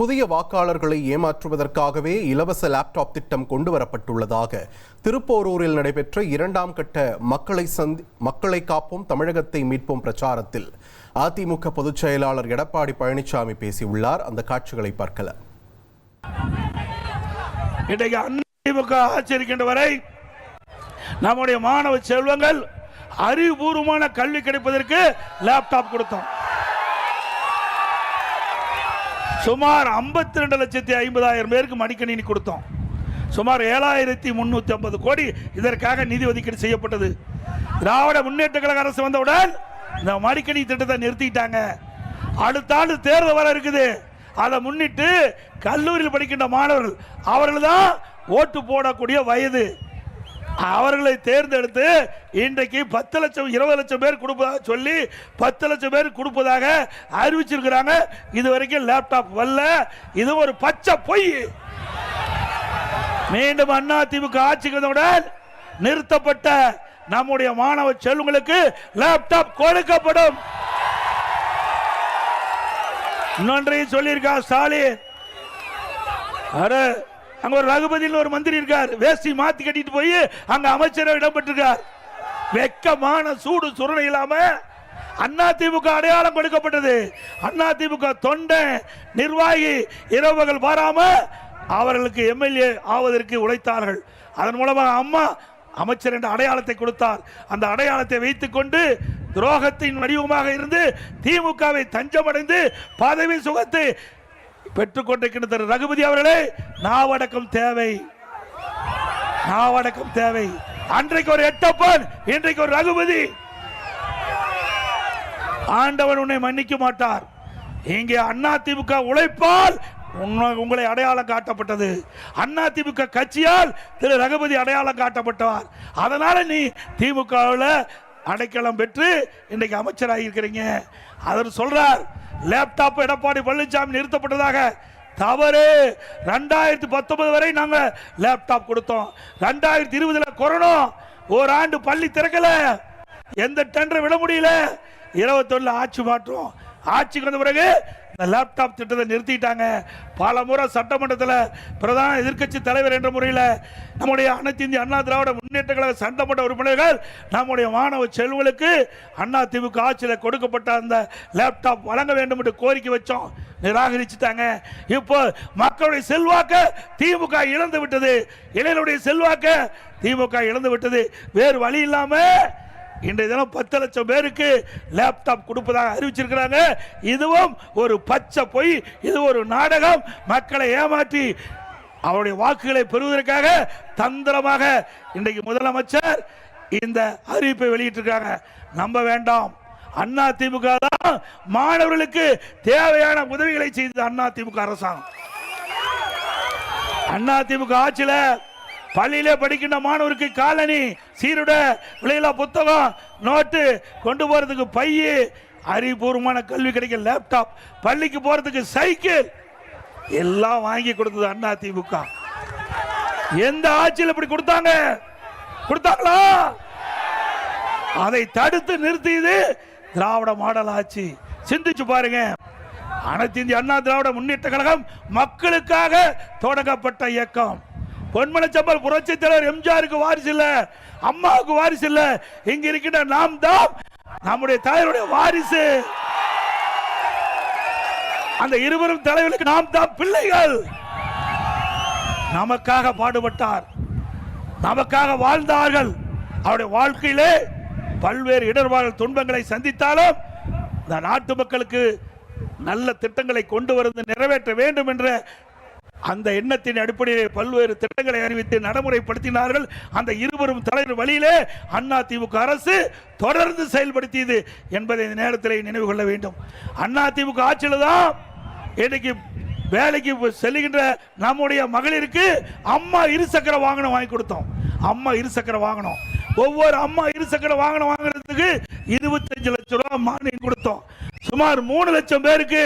புதிய வாக்காளர்களை ஏமாற்றுவதற்காகவே இலவச லேப்டாப் திட்டம் கொண்டு வரப்பட்டுள்ளதாக திருப்போரூரில் நடைபெற்ற இரண்டாம் கட்ட மக்களை சந்தி மக்களை காப்போம் தமிழகத்தை மீட்போம் பிரச்சாரத்தில் அதிமுக பொதுச் செயலாளர் எடப்பாடி பழனிசாமி பேசியுள்ளார். அந்த காட்சிகளை பார்க்கல. இன்றைக்கு அதிமுக ஆட்சி வரை நம்முடைய மாணவ செல்வங்கள் அறிவுபூர்வமான கல்வி கிடைப்பதற்கு லேப்டாப் கொடுத்தோம். சுமார் 52 ரெண்டு லட்சத்தி ஐம்பதாயிரம் பேருக்கு மடிக்கணினி கொடுத்தோம். சுமார் ஏழாயிரத்தி முன்னூத்தி ஐம்பது கோடி இதற்காக நிதி ஒதுக்கீடு செய்யப்பட்டது. திராவிட முன்னேற்ற கழக அரசு வந்தவுடன் இந்த மடிக்கணி திட்டத்தை நிறுத்திட்டாங்க. அடுத்த ஆண்டு தேர்தல் வர இருக்குது. அதை முன்னிட்டு கல்லூரியில் படிக்கின்ற மாணவர்கள் அவர்கள் தான் ஓட்டு போடக்கூடிய வயது. அவர்களை தேர்ந்தெடுத்து இன்றைக்கு பத்து லட்சம் இருபது லட்சம் பேர் கொடுப்பதாக சொல்லி பத்து லட்சம் பேர் கொடுப்பதாக அறிவிச்சிருக்கிறாங்க. இது வரைக்கும் லேப்டாப் வரல. இது ஒரு பச்சை பொய். மீண்டும் அண்ணா திமுக ஆட்சிக்கு வந்தவுடன் நிறுத்தப்பட்ட நம்முடைய மாணவ செல்வங்களுக்கு லேப்டாப் கொடுக்கப்படும். இன்னொன்றையும் சொல்லியிருக்கா ஸ்டாலின். அரே அங்க ஒரு ரகுபதியில் ஒரு மந்திரி இருக்கார். வேஷ்டி மாத்தி கட்டிட்டு போய் அங்க அமைச்சர் இடம்பெற்றிருக்கார். வெக்கமான சூடு சுரணை இல்லாம அண்ணா திமுக அடையாளம் கொடுக்கப்பட்டது. அண்ணா திமுக தொண்டை நிர்வாகி இரவுகள் பாராம அவர்களுக்கு எம்எல்ஏ ஆவதற்கு உழைத்தார்கள். அதன் மூலமாக அம்மா அமைச்சர் என்ற அடையாளத்தை கொடுத்தார். அந்த அடையாளத்தை வைத்துக்கொண்டு துரோகத்தின் வடிவமாக இருந்து திமுகவை தஞ்சமடைந்து பதவி சுகத்தை பெற்றுக்கொண்டிருக்கின்ற திரு ரகுபதி அவர்களே நாவடக்கம் தேவை. நாவடக்கம் தேவை. அன்றைக்கு ஒரு எட்டப்பன் இன்றைக்கு ஒரு ரகுபதி. ஆண்டவன் உன்னை மன்னிக்க மாட்டார். இங்கே அண்ணா திமுக உழைப்பால் உங்களை அடையாளம் காட்டப்பட்டது. அண்ணா திமுக கட்சியால் திரு ரகுபதி அடையாளம் காட்டப்பட்டார். அதனால நீ திமுகவில் அடைக்கலம் பெற்று இன்றைக்கு அமைச்சராக இருக்கிறீங்க. அவர் சொல்றார் லேப்டாப் எடப்பாடி பழனிசாமி நிறுத்தப்பட்டதாக. தவறு. ரெண்டாயிரத்தி பத்தொன்பது வரை நாங்க லேப்டாப் கொடுத்தோம். ரெண்டாயிரத்தி இருபதுல கொரோனா. ஓராண்டு பள்ளி திறக்கல. எந்த டெண்டர் விட முடியல. இருபத்தொன்னு ஆட்சி மாற்றம். ஆட்சிக்கு வந்த பிறகு இந்த லேப்டாப் திட்டத்தை நிறுத்திட்டாங்க. பல முறை சட்டமன்றத்தில் பிரதான எதிர்க்கட்சி தலைவர் என்ற முறையில் நம்முடைய அனைத்து இந்திய அண்ணா திராவிட முன்னேற்ற கழக சட்டமன்ற உறுப்பினர்கள் நம்முடைய மாணவ செல்வங்களுக்கு அண்ணா திமுக ஆட்சியில் கொடுக்கப்பட்ட அந்த லேப்டாப் வழங்க வேண்டும் என்று கோரிக்கை வச்சோம். நிராகரிச்சுட்டாங்க. இப்போ மக்களுடைய செல்வாக்க திமுக இழந்து விட்டது. இளைஞருடைய செல்வாக்க திமுக இழந்து விட்டது. வேறு வழி இல்லாமல் இன்றைய தினம் பத்து லட்சம் பேருக்கு லேப்டாப் கொடுப்பதாக அறிவிச்சிருக்கிறாங்க. இதுவும் ஒரு பச்சை பொய் இது ஒரு நாடகம். மக்களை ஏமாற்றி அவருடைய வாக்குகளை பெறுவதற்காக தந்திரமாக இன்றைக்கு முதலமைச்சர் இந்த அறிவிப்பை வெளியிட்டிருக்காங்க. நம்ப வேண்டாம். அண்ணா திமுக தான் மாணவர்களுக்கு தேவையான உதவிகளை செய்தது அண்ணா திமுக அரசாங்கம். அண்ணா திமுக ஆட்சியில் பள்ளியிலே படிக்கின்ற மாணவருக்கு காலனி சீருட விலையில்லா புத்தகம் நோட்டு கொண்டு போறதுக்கு பைய அறிவுபூர்வமான கல்வி கிடைக்க லேப்டாப் பள்ளிக்கு போறதுக்கு சைக்கிள் எல்லாம் வாங்கி கொடுத்தது அண்ணா திமுக. எந்த ஆட்சியில் இப்படி கொடுத்தாங்க? கொடுத்தாங்களா? அதை தடுத்து நிறுத்தியது திராவிட மாடல் ஆட்சி. சிந்திச்சு பாருங்க. அனைத்து இந்திய அண்ணா திராவிட முன்னேற்ற கழகம் மக்களுக்காக தொடங்கப்பட்ட இயக்கம். பொன்மனச்சம்பல் புரட்சி தலைவர் எம்ஜிஆருக்கு வாரிசு இல்ல அம்மாவுக்கு வாரிசு இல்ல. இங்க இருக்கின்ற நாம் தான் நம்முடைய தலைவருடைய வாரிசு. அந்த இருவரும் தலைவர்களுக்கு நாம் தான் பிள்ளைகள். நமக்காக பாடுபட்டார். நமக்காக வாழ்ந்தார்கள். அவருடைய வாழ்க்கையிலே பல்வேறு இடர்பாடுகள் துன்பங்களை சந்தித்தாலும் இந்த நாட்டு மக்களுக்கு நல்ல திட்டங்களை கொண்டு வந்து நிறைவேற்ற வேண்டும் என்ற அந்த எண்ணத்தின் அடிப்படையில் பல்வேறு திட்டங்களை அறிவித்து நடைமுறைப்படுத்தினார்கள். அந்த இருவரும் தலைவர் வழியிலே அண்ணா திமுக அரசு தொடர்ந்து செயல்படுத்தியது என்பதை இந்த நேரத்தில் நினைவு கொள்ள வேண்டும். அண்ணா திமுக ஆட்சியில் தான் இன்னைக்கு வேலைக்கு செல்லுகின்ற நம்முடைய மகளிருக்கு அம்மா இருசக்கர வாகனம் வாங்கி கொடுத்தோம். அம்மா இருசக்கர வாகனம். ஒவ்வொரு அம்மா இருசக்கர வாகனம் வாங்குறதுக்கு இருபத்தஞ்சு லட்சம் ரூபாய் மானியம் கொடுத்தோம். சுமார் மூணு லட்சம் பேருக்கு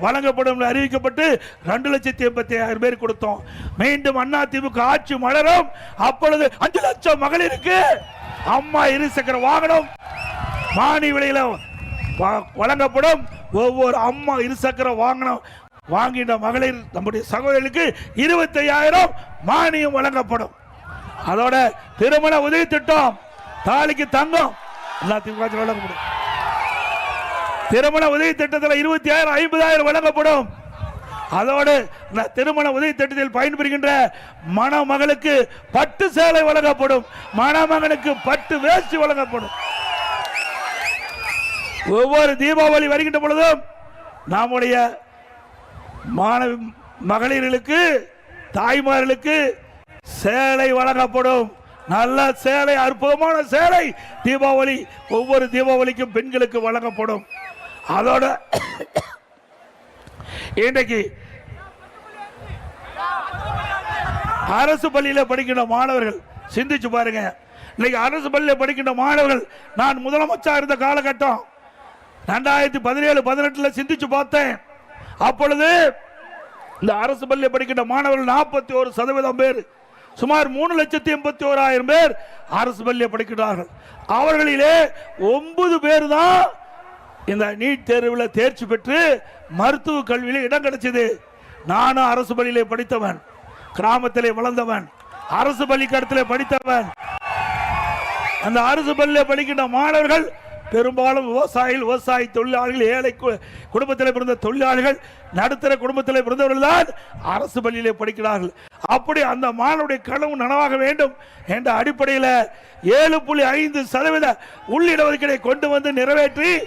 வழங்கப்படும் என்று அறிவிக்கப்பட்டு ரெண்டு லட்சத்தி எண்பத்தி ஆயிரம் பேர் கொடுத்தோம். மீண்டும் அண்ணா திமுக ஆட்சி மலரும். அப்பொழுது அஞ்சு லட்சம் மகளிருக்கு. அம்மா இருசக்கர வாகனம் மானி விலையில வ- வழங்கப்படும். ஒவ்வொரு அம்மா இருசக்கர வாகனம் வாங்கின்ற மகளிர் நம்முடைய சகோதரிகளுக்கு இருபத்தையாயிரம் மானியம் வழங்கப்படும். அதோட திருமண உதவி திட்டம் தாலிக்கு தங்கம் எல்லாத்தையும் வழங்கப்படும். திருமண உதவி திட்டத்தில் இருபத்தி ஆயிரம் ஐம்பதாயிரம் வழங்கப்படும். அதோடு திருமண உதவி திட்டத்தில் பயன்பெறுகின்ற மணமகளுக்கு பட்டு சேலை வழங்கப்படும். மணமகனுக்கு பட்டு வேஷ்டி வழங்கப்படும். ஒவ்வொரு தீபாவளி வருகின்ற பொழுதும் நம்முடைய மாணவ மகளிர்களுக்கு தாய்மார்களுக்கு சேலை வழங்கப்படும். நல்ல சேலை அற்புதமான சேலை தீபாவளி ஒவ்வொரு தீபாவளிக்கும் பெண்களுக்கு வழங்கப்படும். அதோட இன்றைக்கு அரசு பள்ளியில் படிக்கின்ற மாணவர்கள் சிந்திச்சு பாருங்க. இன்னைக்கு அரசு பள்ளியில் படிக்கின்ற மாணவர்கள் நான் முதலமைச்சா இருந்த காலகட்டம் ரெண்டாயிரத்தி பதினேழு பதினெட்டுல சிந்திச்சு பார்த்தேன். அப்பொழுது இந்த அரசு பள்ளியில் படிக்கின்ற மாணவர்கள் நாற்பத்தி ஒரு சதவீதம் பேர் சுமார் மூணு லட்சத்தி எண்பத்தி ஓராயிரம் பேர் அரசு பள்ளியில் படிக்கிறார்கள். அவர்களிலே ஒன்பது பேர் தான் இந்த நீட் தேர்வில் தேர்ச்சி பெற்று மருத்துவ கல்வியில் இடம் கிடைச்சது. நானும் அரசு பள்ளியிலே படித்தவன் கிராமத்திலே வளர்ந்தவன் அரசு பள்ளிக்கூடத்திலே படித்தவன். அந்த அரசு பள்ளியில் படிக்கின்ற மாணவர்கள் பெரும்பாலும் விவசாயிகள் விவசாய தொழிலாளிகள் ஏழை கு- குடும்பத்தில் பிறந்த தொழிலாளிகள் நடுத்தர குடும்பத்தில் பிறந்தவர்கள் தான் அரசு பள்ளியிலே படிக்கிறார்கள். அப்படி அந்த மாணவருடைய கனவு நனவாக வேண்டும் என்ற அடிப்படையில் ஏழு புள்ளி ஐந்து சதவீத உள்ளிடஒதுக்கீடை கொண்டு வந்து நிறைவேற்றி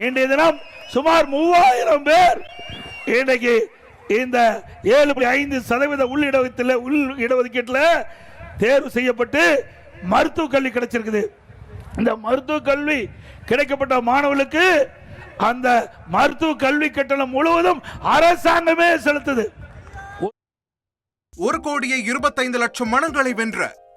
இன்றைய தினம் சுமார் மூவாயிரம் பேர் இன்றைக்கு இந்த ஏழு புள்ளி ஐந்து சதவீத உள்ளிடத்தில் உள் இடஒதுக்கீட்டில் தேர்வு செய்யப்பட்டு மருத்துவக் கல்வி கிடைச்சிருக்குது. இந்த மருத்துவக் கல்வி கிடைக்கப்பட்ட மாணவர்களுக்கு அந்த மருத்துவ கல்வி கட்டணம் முழுவதும் அரசாங்கமே செலுத்துது. ஒரு கோடியே இருபத்தைந்து லட்சம் மனங்களை வென்ற